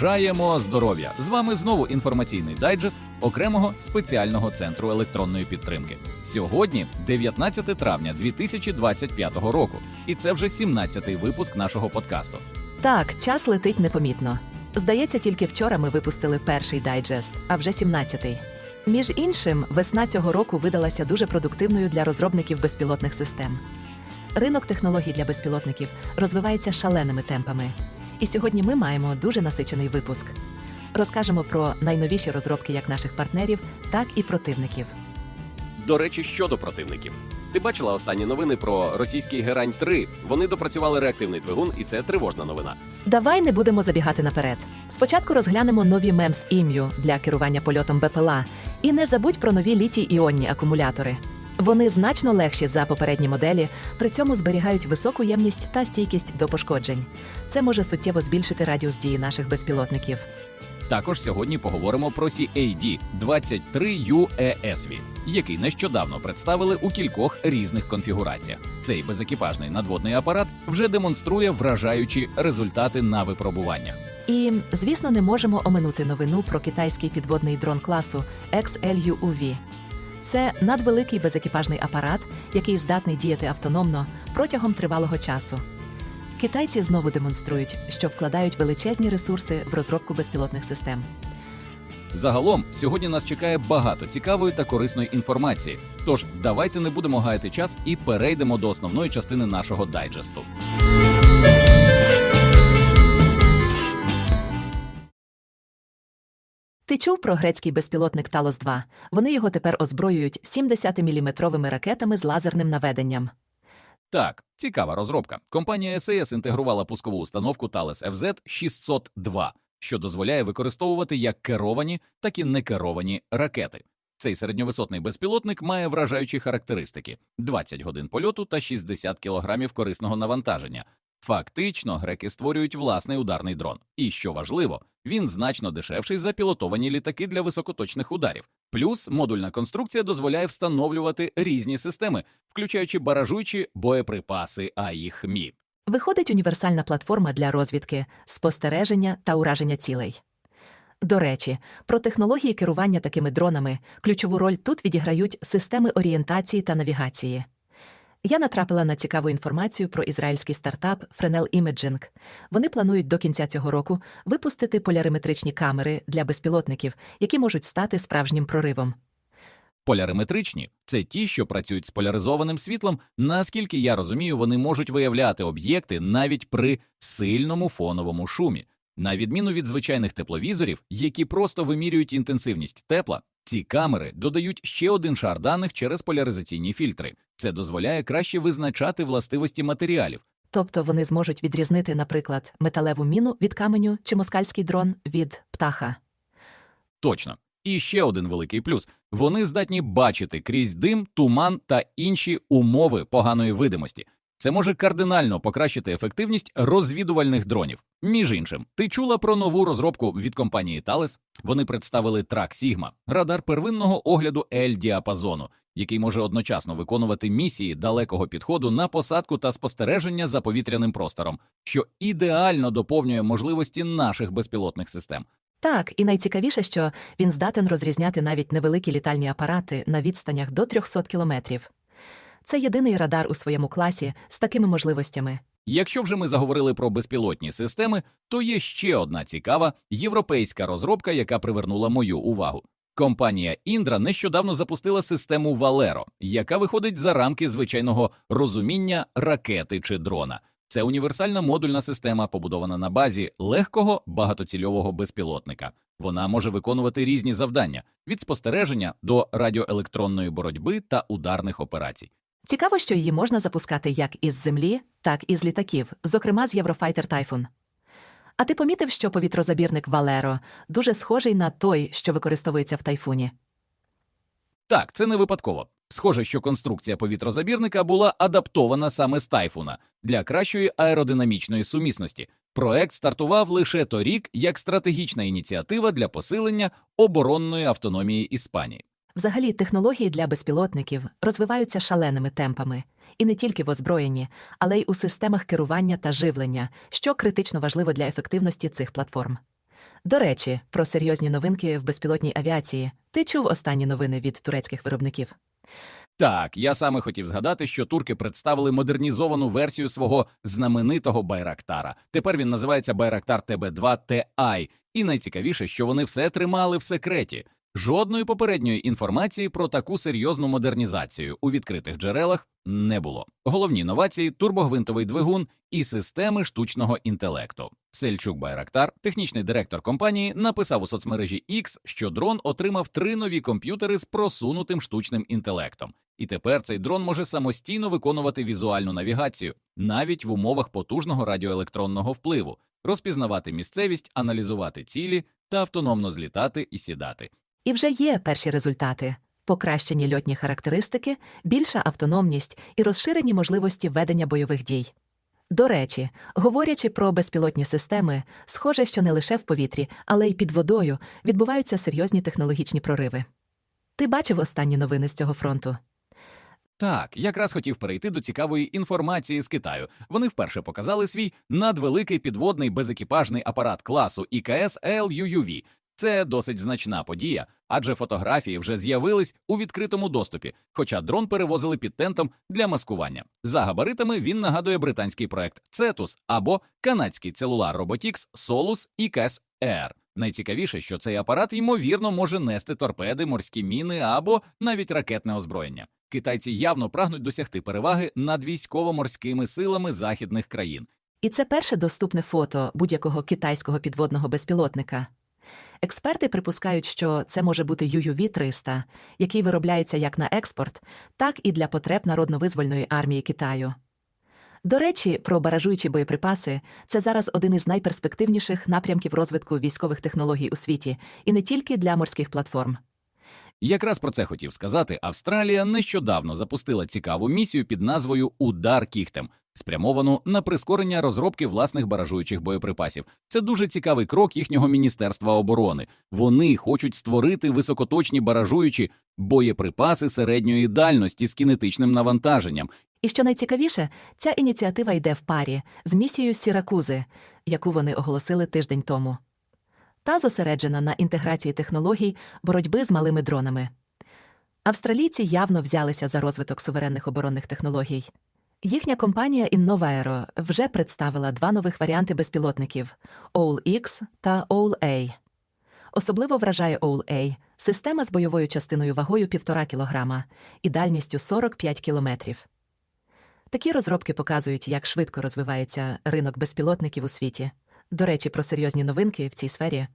Бажаємо здоров'я! З вами знову інформаційний дайджест окремого спеціального центру електронної підтримки. Сьогодні 19 травня 2025 року, і це вже 17-й випуск нашого подкасту. Так, час летить непомітно. Здається, тільки вчора ми випустили перший дайджест, а вже 17-й. Між іншим, весна цього року видалася дуже продуктивною для розробників безпілотних систем. Ринок технологій для безпілотників розвивається шаленими темпами. І сьогодні ми маємо дуже насичений випуск. Розкажемо про найновіші розробки як наших партнерів, так і противників. До речі, щодо противників. Ти бачила останні новини про російський Герань 3 Вони допрацювали реактивний двигун, і це тривожна новина. Давай не будемо забігати наперед. Спочатку розглянемо нові мемс ім'ю для керування польотом БПЛА. І не забудь про нові літій іонні акумулятори. Вони значно легші за попередні моделі, при цьому зберігають високу ємність та стійкість до пошкоджень. Це може суттєво збільшити радіус дії наших безпілотників. Також сьогодні поговоримо про CAD 23 UESV, який нещодавно представили у кількох різних конфігураціях. Цей безекіпажний надводний апарат вже демонструє вражаючі результати на випробуваннях. І, звісно, не можемо оминути новину про китайський підводний дрон класу XLUUV. Це надвеликий безекіпажний апарат, який здатний діяти автономно протягом тривалого часу. Китайці знову демонструють, що вкладають величезні ресурси в розробку безпілотних систем. Загалом, сьогодні нас чекає багато цікавої та корисної інформації. Тож давайте не будемо гаяти час і перейдемо до основної частини нашого дайджесту. Ти чув про грецький безпілотник Талос 2 Вони його тепер озброюють 70-мм ракетами з лазерним наведенням. Так, цікава розробка. Компанія SAS інтегрувала пускову установку Thales FZ 602, що дозволяє використовувати як керовані, так і некеровані ракети. Цей середньовисотний безпілотник має вражаючі характеристики: 20 годин польоту та 60 кілограмів корисного навантаження. Фактично, греки створюють власний ударний дрон. І що важливо, він значно дешевший за пілотовані літаки для високоточних ударів. Плюс модульна конструкція дозволяє встановлювати різні системи, включаючи баражуючі боєприпаси АІХМІ. Виходить універсальна платформа для розвідки, спостереження та ураження цілей. До речі, про технології керування такими дронами ключову роль тут відіграють системи орієнтації та навігації. Я натрапила на цікаву інформацію про ізраїльський стартап Fresnel Imaging. Вони планують до кінця цього року випустити поляриметричні камери для безпілотників, які можуть стати справжнім проривом. Поляриметричні це ті, що працюють з поляризованим світлом. Наскільки я розумію, вони можуть виявляти об'єкти навіть при сильному фоновому шумі. На відміну від звичайних тепловізорів, які просто вимірюють інтенсивність тепла, ці камери додають ще один шар даних через поляризаційні фільтри. Це дозволяє краще визначати властивості матеріалів. Тобто вони зможуть відрізнити, наприклад, металеву міну від каменю чи москальський дрон від птаха. Точно. І ще один великий плюс: вони здатні бачити крізь дим, туман та інші умови поганої видимості. Це може кардинально покращити ефективність розвідувальних дронів. Між іншим, ти чула про нову розробку від компанії Thales? Вони представили Track Sigma – радар первинного огляду L-діапазону, який може одночасно виконувати місії далекого підходу на посадку та спостереження за повітряним простором, що ідеально доповнює можливості наших безпілотних систем. Так, і найцікавіше, що він здатен розрізняти навіть невеликі літальні апарати на відстанях до 300 кілометрів. Це єдиний радар у своєму класі з такими можливостями. Якщо вже ми заговорили про безпілотні системи, то є ще одна цікава європейська розробка, яка привернула мою увагу. Компанія Indra нещодавно запустила систему Valero, яка виходить за рамки звичайного розуміння ракети чи дрона. Це універсальна модульна система, побудована на базі легкого багатоцільового безпілотника. Вона може виконувати різні завдання від спостереження до радіоелектронної боротьби та ударних операцій. Цікаво, що її можна запускати як із землі, так і з літаків, зокрема з Eurofighter Typhoon. А ти помітив, що повітрозабірник Valero дуже схожий на той, що використовується в тайфуні? Так, це не випадково. Схоже, що конструкція повітрозабірника була адаптована саме з тайфуна для кращої аеродинамічної сумісності. Проект стартував лише торік як стратегічна ініціатива для посилення оборонної автономії Іспанії. Взагалі, технології для безпілотників розвиваються шаленими темпами, і не тільки в озброєнні, але й у системах керування та живлення, що критично важливо для ефективності цих платформ. До речі, про серйозні новинки в безпілотній авіації. Ти чув останні новини від турецьких виробників? Так, я саме хотів згадати, що турки представили модернізовану версію свого знаменитого Байрактара. Тепер він називається Байрактар ТБ2 TI. І найцікавіше, що вони все тримали в секреті. Жодної попередньої інформації про таку серйозну модернізацію у відкритих джерелах не було. Головні новації турбогвинтовий двигун і системи штучного інтелекту. Сельчук Байрактар, технічний директор компанії, написав у соцмережі X, що дрон отримав три нові комп'ютери з просунутим штучним інтелектом. І тепер цей дрон може самостійно виконувати візуальну навігацію, навіть в умовах потужного радіоелектронного впливу, розпізнавати місцевість, аналізувати цілі та автономно злітати і сідати. І вже є перші результати: покращені льотні характеристики, більша автономність і розширені можливості ведення бойових дій. До речі, говорячи про безпілотні системи, схоже, що не лише в повітрі, але й під водою відбуваються серйозні технологічні прориви. Ти бачив останні новини з цього фронту? Так, якраз хотів перейти до цікавої інформації з Китаю. Вони вперше показали свій надвеликий підводний безекіпажний апарат класу ІКС LUUV. Це досить значна подія, адже фотографії вже з'явились у відкритому доступі, хоча дрон перевозили під тентом для маскування. За габаритами він нагадує британський проект Cetus або канадський целулар Robotics Solus IKS Air. Найцікавіше, що цей апарат ймовірно може нести торпеди, морські міни або навіть ракетне озброєння. Китайці явно прагнуть досягти переваги над військово-морськими силами західних країн. І це перше доступне фото будь-якого китайського підводного безпілотника. Експерти припускають, що це може бути UUV-300, який виробляється як на експорт, так і для потреб народно-визвольної армії Китаю. До речі, про баражуючі боєприпаси це зараз один із найперспективніших напрямків розвитку військових технологій у світі, і не тільки для морських платформ. Якраз про це хотів сказати. Австралія нещодавно запустила цікаву місію під назвою Удар кіхтем, спрямовану на прискорення розробки власних баражуючих боєприпасів. Це дуже цікавий крок їхнього міністерства оборони. Вони хочуть створити високоточні баражуючі боєприпаси середньої дальності з кінетичним навантаженням. І що найцікавіше, ця ініціатива йде в парі з місією Сіракузи, яку вони оголосили тиждень тому. Та зосереджена на інтеграції технологій боротьби з малими дронами. Австралійці явно взялися за розвиток суверенних оборонних технологій. Їхня компанія Innovaero вже представила два нових варіанти безпілотників OWL-X та OWL-A. Особливо вражає OWL-A – система з бойовою частиною вагою 1,5 кг і дальністю 45 кілометрів. Такі розробки показують, як швидко розвивається ринок безпілотників у світі. До речі, про серйозні новинки в цій сфері.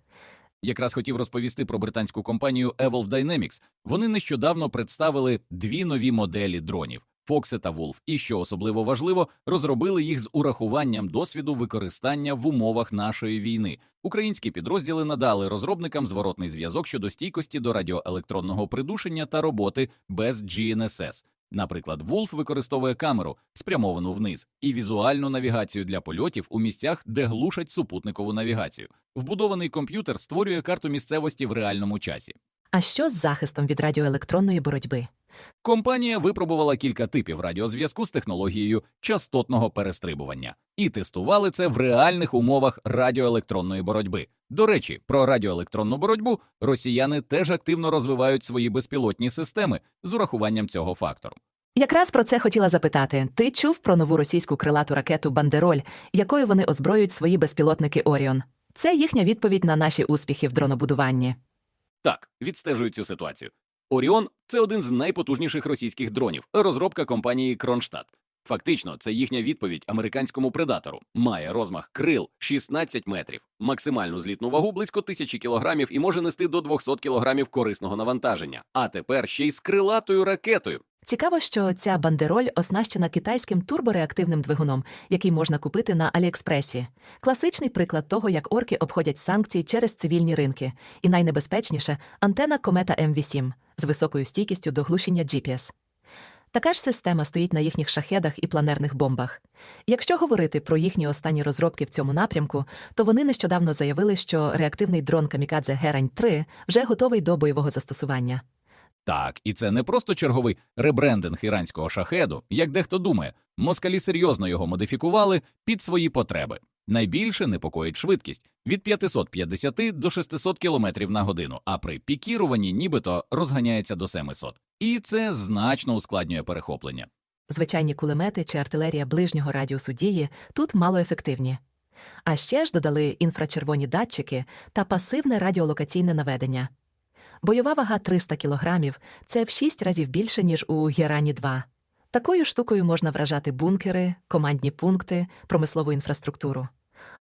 Якраз хотів розповісти про британську компанію Evolve Dynamics. Вони нещодавно представили дві нові моделі дронів Foxe та Wolf, і що особливо важливо, розробили їх з урахуванням досвіду використання в умовах нашої війни. Українські підрозділи надали розробникам зворотний зв'язок щодо стійкості до радіоелектронного придушення та роботи без GNSS. Наприклад, Wolf використовує камеру, спрямовану вниз, і візуальну навігацію для польотів у місцях, де глушать супутникову навігацію. Вбудований комп'ютер створює карту місцевості в реальному часі. А що з захистом від радіоелектронної боротьби? Компанія випробувала кілька типів радіозв'язку з технологією частотного перестрибування і тестували це в реальних умовах радіоелектронної боротьби. До речі, про радіоелектронну боротьбу росіяни теж активно розвивають свої безпілотні системи з урахуванням цього фактору. Якраз про це хотіла запитати. Ти чув про нову російську крилату ракету Бандероль, якою вони озброюють свої безпілотники Оріон? Це їхня відповідь на наші успіхи в дронобудуванні. Так, відстежую цю ситуацію. Оріон це один з найпотужніших російських дронів, розробка компанії Кронштадт. Фактично, це їхня відповідь американському предатору. Має розмах крил 16 метрів, максимальну злітну вагу близько тисячі кілограмів і може нести до 200 кілограмів корисного навантаження. А тепер ще й з крилатою ракетою. Цікаво, що ця бандероль оснащена китайським турбореактивним двигуном, який можна купити на Аліекспресі. Класичний приклад того, як орки обходять санкції через цивільні ринки. І найнебезпечніше антена комета М8 з високою стійкістю до глушення GPS. Така ж система стоїть на їхніх шахедах і планерних бомбах. Якщо говорити про їхні останні розробки в цьому напрямку, то вони нещодавно заявили, що реактивний дрон Камікадзе Герань 3 вже готовий до бойового застосування. Так, і це не просто черговий ребрендинг іранського шахеду, як дехто думає. Москалі серйозно його модифікували під свої потреби. Найбільше непокоїть швидкість від 550 до 600 км на годину, а при пікіруванні нібито розганяється до 700. І це значно ускладнює перехоплення. Звичайні кулемети чи артилерія ближнього радіусу дії тут малоефективні. А ще ж додали інфрачервоні датчики та пасивне радіолокаційне наведення. Бойова вага 300 кг – це в 6 разів більше, ніж у Герані 2. Такою штукою можна вражати бункери, командні пункти, промислову інфраструктуру.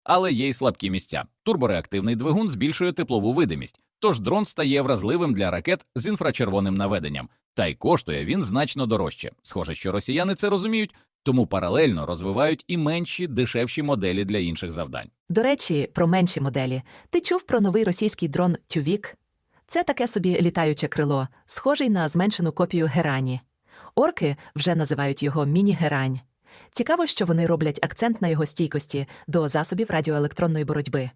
Але є й слабкі місця. Турбореактивний двигун збільшує теплову видимість, тож дрон стає вразливим для ракет з інфрачервоним наведенням. Та й коштує він значно дорожче. Схоже, що росіяни це розуміють, тому паралельно розвивають і менші, дешевші моделі для інших завдань. До речі, про менші моделі. Ти чув про новий російський дрон Тювік? Це таке собі літаюче крило, схожий на зменшену копію Герані. Орки вже називають його міні-герань. Цікаво, що вони роблять акцент на його стійкості до засобів радіоелектронної боротьби.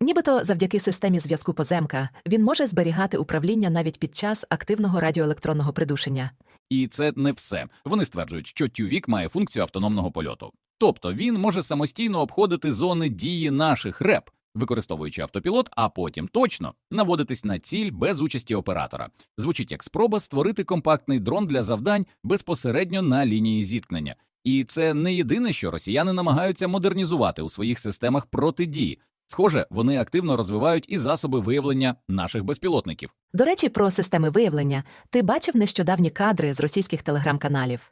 Нібито завдяки системі зв'язку поземка він може зберігати управління навіть під час активного радіоелектронного придушення. І це не все. Вони стверджують, що тювік має функцію автономного польоту. Тобто він може самостійно обходити зони дії наших реп, використовуючи автопілот, а потім точно наводитись на ціль без участі оператора. Звучить як спроба створити компактний дрон для завдань безпосередньо на лінії зіткнення. І це не єдине, що росіяни намагаються модернізувати у своїх системах протидії. Схоже, вони активно розвивають і засоби виявлення наших безпілотників. До речі, про системи виявлення ти бачив нещодавні кадри з російських телеграм-каналів.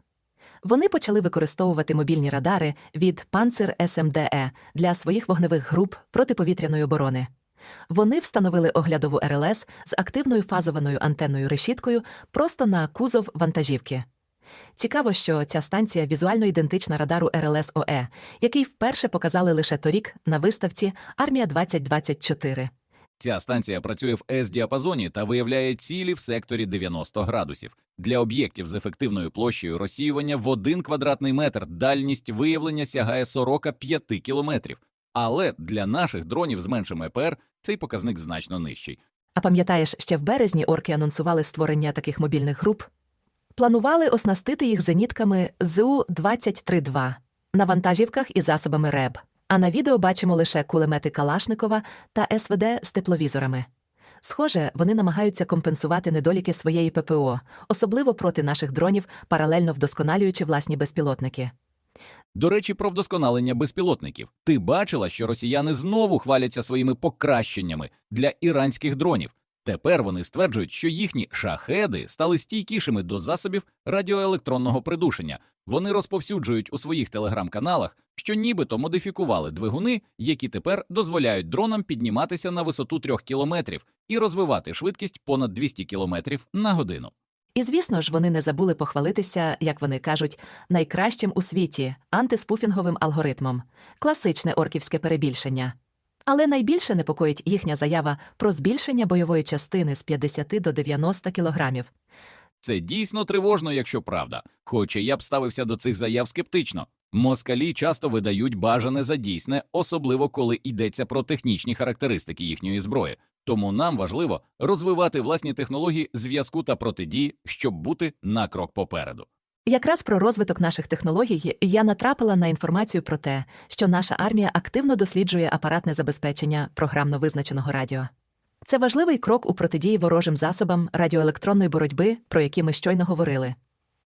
Вони почали використовувати мобільні радари від Panzer СМДЕ для своїх вогневих груп протиповітряної оборони. Вони встановили оглядову РЛС з активною фазованою антенною решіткою просто на кузов вантажівки. Цікаво, що ця станція візуально ідентична радару РЛС ОЕ, який вперше показали лише торік на виставці Армія 2024. Ця станція працює в С-діапазоні та виявляє цілі в секторі 90 градусів. Для об'єктів з ефективною площею розсіювання в 1 квадратний метр дальність виявлення сягає 45 кілометрів. Але для наших дронів з меншим ЕПР цей показник значно нижчий. А пам'ятаєш, ще в березні орки анонсували створення таких мобільних груп? Планували оснастити їх зенітками ЗУ-23-2 на вантажівках і засобами РЕБ. А на відео бачимо лише кулемети Калашникова та СВД з тепловізорами. Схоже, вони намагаються компенсувати недоліки своєї ППО, особливо проти наших дронів, паралельно вдосконалюючи власні безпілотники. До речі, про вдосконалення безпілотників. Ти бачила, що росіяни знову хваляться своїми покращеннями для іранських дронів. Тепер вони стверджують, що їхні шахеди стали стійкішими до засобів радіоелектронного придушення. Вони розповсюджують у своїх телеграм-каналах, що нібито модифікували двигуни, які тепер дозволяють дронам підніматися на висоту трьох кілометрів і розвивати швидкість понад 200 кілометрів на годину. І звісно ж, вони не забули похвалитися, як вони кажуть, найкращим у світі антиспуфінговим алгоритмом класичне орківське перебільшення. Але найбільше непокоїть їхня заява про збільшення бойової частини з 50 до 90 кілограмів. Це дійсно тривожно, якщо правда. Хоча я б ставився до цих заяв скептично. Москалі часто видають бажане за дійсне, особливо коли йдеться про технічні характеристики їхньої зброї. Тому нам важливо розвивати власні технології зв'язку та протидії, щоб бути на крок попереду. Якраз про розвиток наших технологій я натрапила на інформацію про те, що наша армія активно досліджує апаратне забезпечення програмно визначеного радіо. Це важливий крок у протидії ворожим засобам радіоелектронної боротьби, про які ми щойно говорили.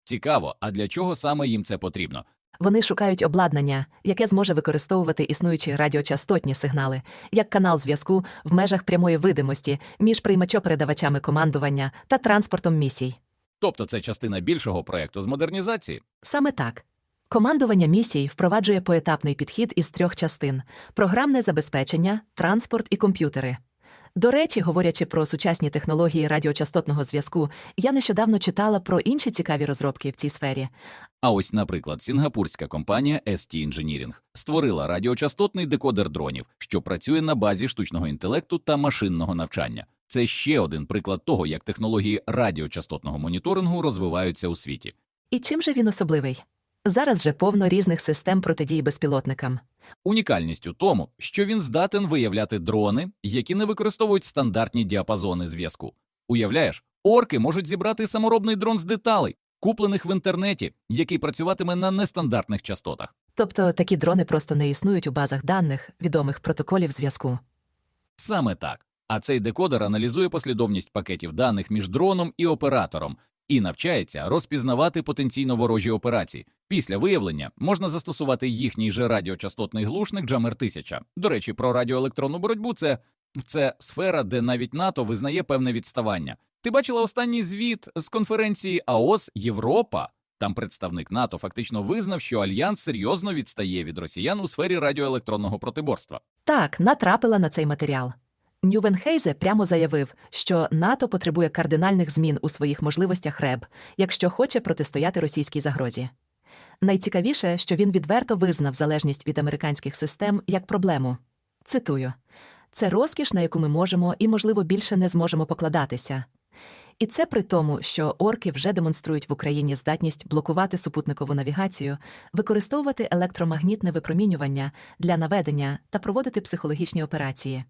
Цікаво, а для чого саме їм це потрібно? Вони шукають обладнання, яке зможе використовувати існуючі радіочастотні сигнали, як канал зв'язку в межах прямої видимості між приймачо-передавачами командування та транспортом місій. Тобто це частина більшого проекту з модернізації? Саме так. Командування місій впроваджує поетапний підхід із трьох частин: програмне забезпечення, транспорт і комп'ютери. До речі, говорячи про сучасні технології радіочастотного зв'язку, я нещодавно читала про інші цікаві розробки в цій сфері. А ось, наприклад, сінгапурська компанія ST Engineering створила радіочастотний декодер дронів, що працює на базі штучного інтелекту та машинного навчання. Це ще один приклад того, як технології радіочастотного моніторингу розвиваються у світі. І чим же він особливий? Зараз же повно різних систем протидії безпілотникам. Унікальність у тому, що він здатен виявляти дрони, які не використовують стандартні діапазони зв'язку. Уявляєш, орки можуть зібрати саморобний дрон з деталей, куплених в інтернеті, який працюватиме на нестандартних частотах. Тобто такі дрони просто не існують у базах даних відомих протоколів зв'язку. Саме так. А цей декодер аналізує послідовність пакетів даних між дроном і оператором і навчається розпізнавати потенційно ворожі операції. Після виявлення можна застосувати їхній же радіочастотний глушник Jammer 1000. До речі, про радіоелектронну боротьбу це, це сфера, де навіть НАТО визнає певне відставання. Ти бачила останній звіт з конференції АОС Європа? Там представник НАТО фактично визнав, що альянс серйозно відстає від росіян у сфері радіоелектронного протиборства. Так, натрапила на цей матеріал. Нювенхейзе прямо заявив, що НАТО потребує кардинальних змін у своїх можливостях РЕБ, якщо хоче протистояти російській загрозі. Найцікавіше, що він відверто визнав залежність від американських систем як проблему. Цитую: це розкіш, на яку ми можемо і, можливо, більше не зможемо покладатися. І це при тому, що орки вже демонструють в Україні здатність блокувати супутникову навігацію, використовувати електромагнітне випромінювання для наведення та проводити психологічні операції.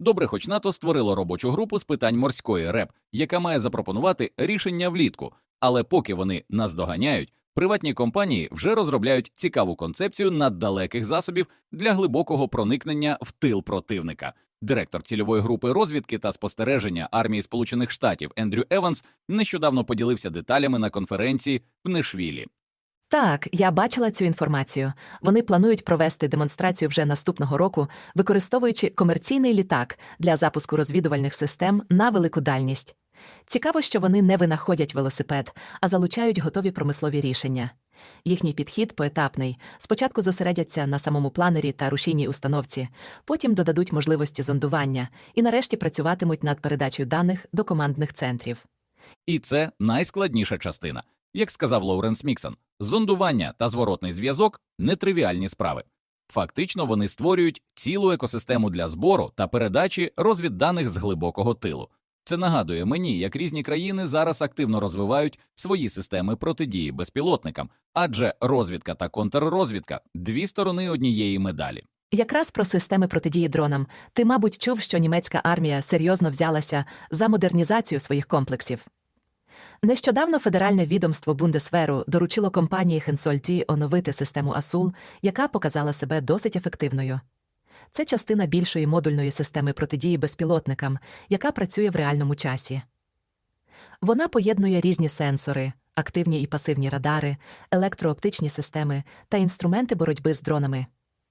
Добре, хоч НАТО створило робочу групу з питань морської РЕП, яка має запропонувати рішення влітку. Але поки вони нас доганяють, приватні компанії вже розробляють цікаву концепцію наддалеких засобів для глибокого проникнення в тил противника. Директор цільової групи розвідки та спостереження армії Сполучених Штатів Ендрю Еванс нещодавно поділився деталями на конференції в Нешвілі. Так, я бачила цю інформацію. Вони планують провести демонстрацію вже наступного року, використовуючи комерційний літак для запуску розвідувальних систем на велику дальність. Цікаво, що вони не винаходять велосипед, а залучають готові промислові рішення. Їхній підхід поетапний. Спочатку зосередяться на самому планері та рушійній установці, потім додадуть можливості зондування і нарешті працюватимуть над передачею даних до командних центрів. І це найскладніша частина. Як сказав Лоуренс Міксон, зондування та зворотний зв'язок нетривіальні справи. Фактично, вони створюють цілу екосистему для збору та передачі розвідданих з глибокого тилу. Це нагадує мені, як різні країни зараз активно розвивають свої системи протидії безпілотникам, адже розвідка та контррозвідка дві сторони однієї медалі. Якраз про системи протидії дронам. Ти, мабуть, чув, що німецька армія серйозно взялася за модернізацію своїх комплексів. Нещодавно федеральне відомство Бундесверу доручило компанії Хенсольті оновити систему АСУЛ, яка показала себе досить ефективною. Це частина більшої модульної системи протидії безпілотникам, яка працює в реальному часі. Вона поєднує різні сенсори, активні і пасивні радари, електрооптичні системи та інструменти боротьби з дронами.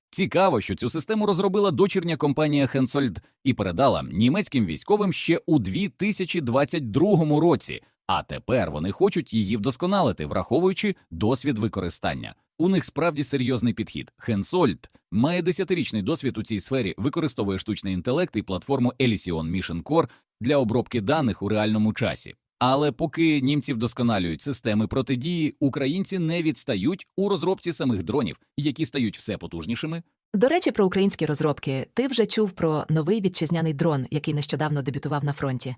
Цікаво, що цю систему розробила дочірня компанія Hensoldt і передала німецьким військовим ще у 2022 році, а тепер вони хочуть її вдосконалити, враховуючи досвід використання. У них справді серйозний підхід. Hensoldt має десятирічний досвід у цій сфері, використовує штучний інтелект і платформу Elysion Mission Core для обробки даних у реальному часі. Але поки німці вдосконалюють системи протидії, українці не відстають у розробці самих дронів, які стають все потужнішими. До речі, про українські розробки ти вже чув про новий вітчизняний дрон, який нещодавно дебютував на фронті.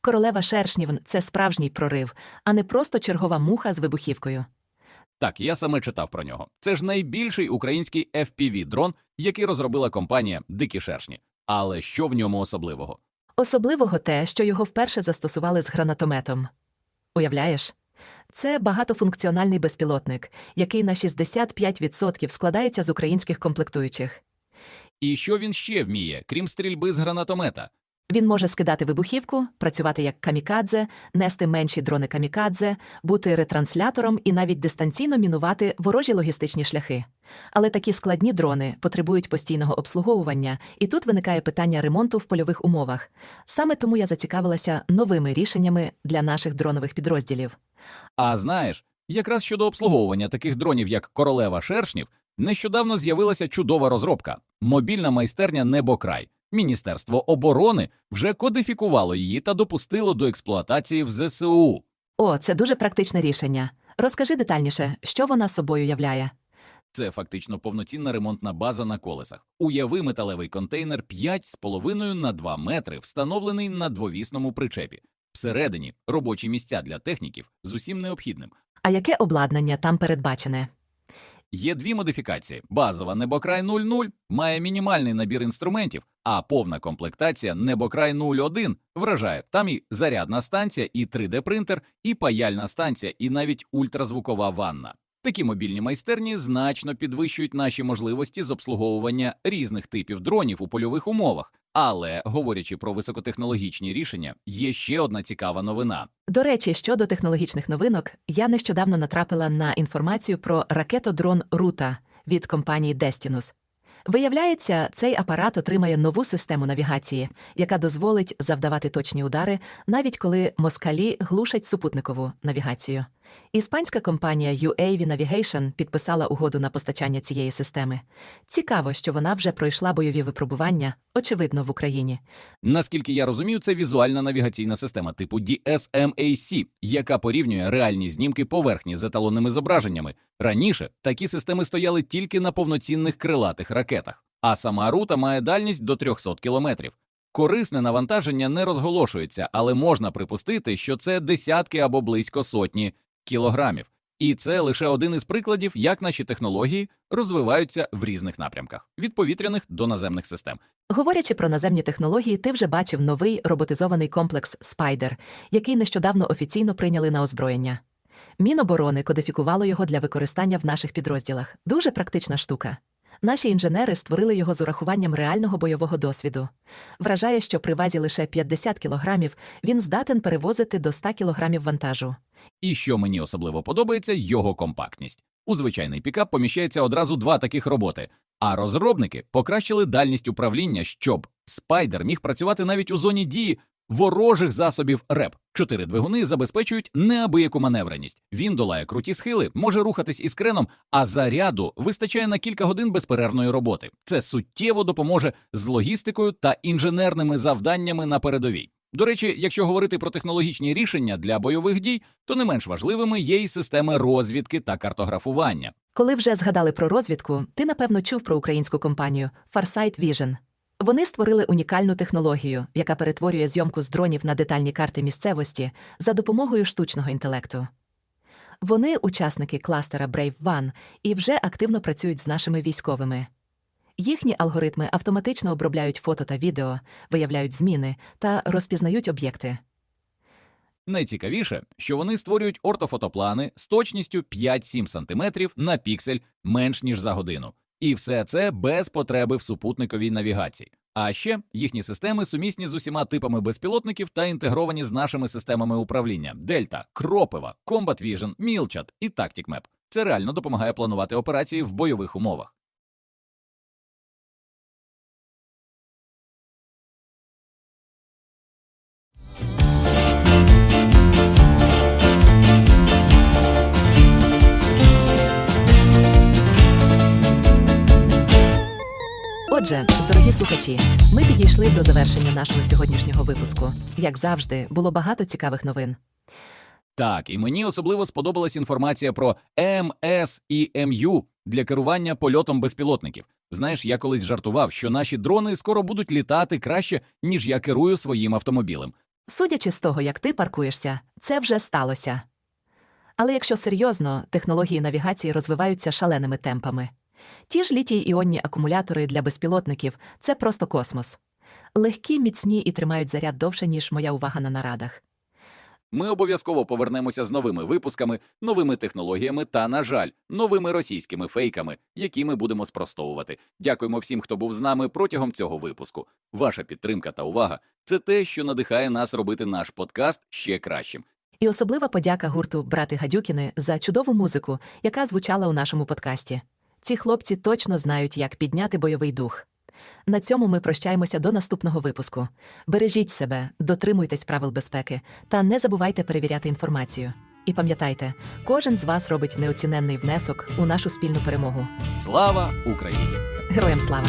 Королева шершнів це справжній прорив, а не просто чергова муха з вибухівкою. Так, я саме читав про нього. Це ж найбільший український FPV-дрон, який розробила компанія Дикі Шершні. Але що в ньому особливого? Особливого те, що його вперше застосували з гранатометом. Уявляєш? Це багатофункціональний безпілотник, який на 65% складається з українських комплектуючих. І що він ще вміє, крім стрільби з гранатомета? Він може скидати вибухівку, працювати як камікадзе, нести менші дрони камікадзе, бути ретранслятором і навіть дистанційно мінувати ворожі логістичні шляхи. Але такі складні дрони потребують постійного обслуговування, і тут виникає питання ремонту в польових умовах. Саме тому я зацікавилася новими рішеннями для наших дронових підрозділів. А знаєш, якраз щодо обслуговування таких дронів, як королева шершнів, нещодавно з'явилася чудова розробка мобільна майстерня Небокрай. Міністерство оборони вже кодифікувало її та допустило до експлуатації в ЗСУ. О, це дуже практичне рішення. Розкажи детальніше, що вона собою являє. Це фактично повноцінна ремонтна база на колесах. Уяви металевий контейнер 5,5 на 2 метри, встановлений на двовісному причепі. Всередині робочі місця для техніків з усім необхідним. А яке обладнання там передбачене? Є дві модифікації: базова небокрай 00 має мінімальний набір інструментів, а повна комплектація небокрай 01 вражає. Там і зарядна станція, і 3D-принтер, і паяльна станція, і навіть ультразвукова ванна. Такі мобільні майстерні значно підвищують наші можливості з обслуговування різних типів дронів у польових умовах. Але говорячи про високотехнологічні рішення, є ще одна цікава новина. До речі, щодо технологічних новинок, я нещодавно натрапила на інформацію про ракетодрон Рута від компанії Destinus. Виявляється, цей апарат отримає нову систему навігації, яка дозволить завдавати точні удари, навіть коли москалі глушать супутникову навігацію. Іспанська компанія UAV Navigation підписала угоду на постачання цієї системи. Цікаво, що вона вже пройшла бойові випробування, очевидно, в Україні. Наскільки я розумію, це візуальна навігаційна система типу DSMAC, яка порівнює реальні знімки поверхні з еталонними зображеннями. Раніше такі системи стояли тільки на повноцінних крилатих ракетах, а сама рута має дальність до 300 кілометрів. Корисне навантаження не розголошується, але можна припустити, що це десятки або близько сотні кілограмів. І це лише один із прикладів, як наші технології розвиваються в різних напрямках від повітряних до наземних систем. Говорячи про наземні технології, ти вже бачив новий роботизований комплекс Spider, який нещодавно офіційно прийняли на озброєння. Міноборони кодифікувало його для використання в наших підрозділах. Дуже практична штука. Наші інженери створили його з урахуванням реального бойового досвіду. Вражає, що при вазі лише 50 кілограмів він здатен перевозити до 100 кілограмів вантажу. І що мені особливо подобається, його компактність. У звичайний пікап поміщається одразу два таких роботи, а розробники покращили дальність управління, щоб спайдер міг працювати навіть у зоні дії ворожих засобів РЕП. Чотири двигуни забезпечують неабияку маневреність. Він долає круті схили, може рухатись із креном, а заряду вистачає на кілька годин безперервної роботи. Це суттєво допоможе з логістикою та інженерними завданнями на передовій. До речі, якщо говорити про технологічні рішення для бойових дій, то не менш важливими є й системи розвідки та картографування. Коли вже згадали про розвідку, ти напевно чув про українську компанію Farsight Vision. Вони створили унікальну технологію, яка перетворює зйомку з дронів на детальні карти місцевості за допомогою штучного інтелекту. Вони учасники кластера Brave One і вже активно працюють з нашими військовими. Їхні алгоритми автоматично обробляють фото та відео, виявляють зміни та розпізнають об'єкти. Найцікавіше, що вони створюють ортофотоплани з точністю 5-7 см на піксель менш ніж за годину. І все це без потреби в супутниковій навігації. А ще їхні системи сумісні з усіма типами безпілотників та інтегровані з нашими системами управління Дельта, Кропива, Combat Vision, Мілчат і Tactic Map. Це реально допомагає планувати операції в бойових умовах. Отже, дорогі слухачі, ми підійшли до завершення нашого сьогоднішнього випуску. Як завжди, було багато цікавих новин. Так, і мені особливо сподобалась інформація про МС і МЮ для керування польотом безпілотників. Знаєш, я колись жартував, що наші дрони скоро будуть літати краще, ніж я керую своїм автомобілем. Судячи з того, як ти паркуєшся, це вже сталося. Але якщо серйозно, технології навігації розвиваються шаленими темпами. Ті ж літій іонні акумулятори для безпілотників це просто космос. Легкі, міцні і тримають заряд довше, ніж моя увага на нарадах. Ми обов'язково повернемося з новими випусками, новими технологіями та, на жаль, новими російськими фейками, які ми будемо спростовувати. Дякуємо всім, хто був з нами протягом цього випуску. Ваша підтримка та увага це те, що надихає нас робити наш подкаст ще кращим. І особлива подяка гурту Брати Гадюкіни за чудову музику, яка звучала у нашому подкасті. Ці хлопці точно знають, як підняти бойовий дух. На цьому ми прощаємося до наступного випуску. Бережіть себе, дотримуйтесь правил безпеки та не забувайте перевіряти інформацію. І пам'ятайте, кожен з вас робить неоціненний внесок у нашу спільну перемогу. Слава Україні! Героям слава!